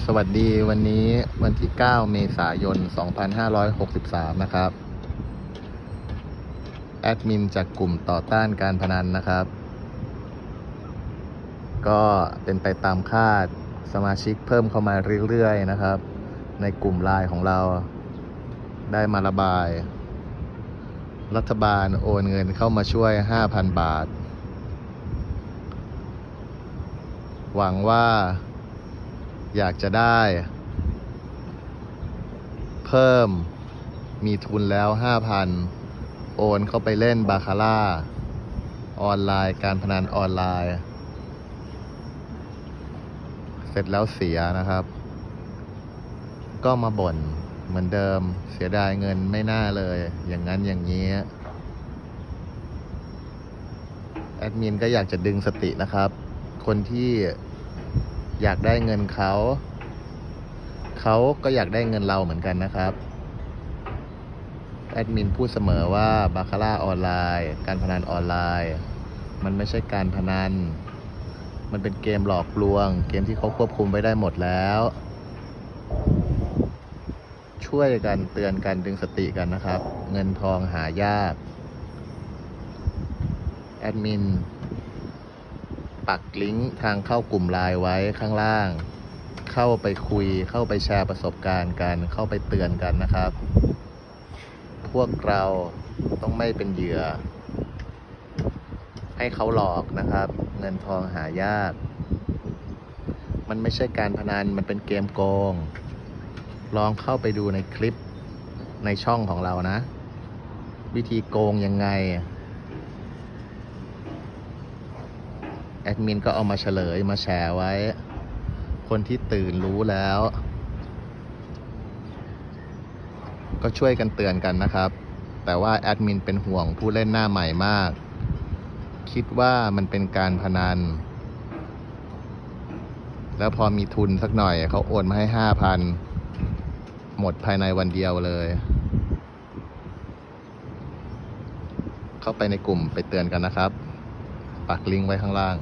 สวัสดีวันนี้วันที่ 9 เมษายน 2563 นะครับ แอดมินจากกลุ่มต่อต้านการพนันนะครับ ก็เป็นไปตามคาดสมาชิกเพิ่มเข้ามาเรื่อยๆนะครับ ในกลุ่มไลน์ของเราได้มาระบาย รัฐบาลโอนเงินเข้ามาช่วย 5,000 บาท หวังว่า อยากจะได้ เพิ่มมีทุนแล้ว 5,000 โอนเข้าไปเล่นบาคาร่า ออนไลน์การพนันออนไลน์ เสร็จแล้วเสียนะครับ ก็มาบ่นเหมือนเดิมเสียดายเงินไม่น่าเลย อย่างนั้นอย่างนี้แอดมินก็อยากจะดึงสตินะครับ คนที่ อยากได้เงินเขา เขาก็อยากได้เงินเราเหมือนกันนะครับ แอดมินพูดเสมอว่าบาคาร่าออนไลน์ การพนันออนไลน์ มันไม่ใช่การพนัน มันเป็นเกมหลอกลวง เกมที่เขาควบคุมไว้ได้หมดแล้ว ช่วยกันเตือนกันดึงสติกันนะครับ เงินทองหายาก แอดมิน ปักลิงก์ทางเข้ากลุ่มไลน์ไว้ข้างล่าง เข้าไปคุย เข้าไปแชร์ประสบการณ์กัน เข้าไปเตือนกันนะครับ พวกเราต้องไม่เป็นเหยื่อ ให้เขาหลอกนะครับ เงินทองหายาก มันไม่ใช่การพนัน มันเป็นเกมโกง ลองเข้าไปดูในคลิปในช่องของเรานะ วิธีโกงยังไง แอดมินก็เอามาเฉลยมาแชร์ไว้ คนที่ตื่นรู้แล้ว ก็ช่วยกันเตือนกันนะครับ แต่ว่าแอดมินเป็นห่วงผู้เล่นหน้าใหม่มาก คิดว่ามันเป็นการพนัน แล้วพอมีทุนสักหน่อยเขาโอนมาให้ห้าพันหมดภายในวันเดียวเลย เข้าไปในกลุ่มไปเตือนกันนะครับ ปักลิงก์ไว้ข้างล่าง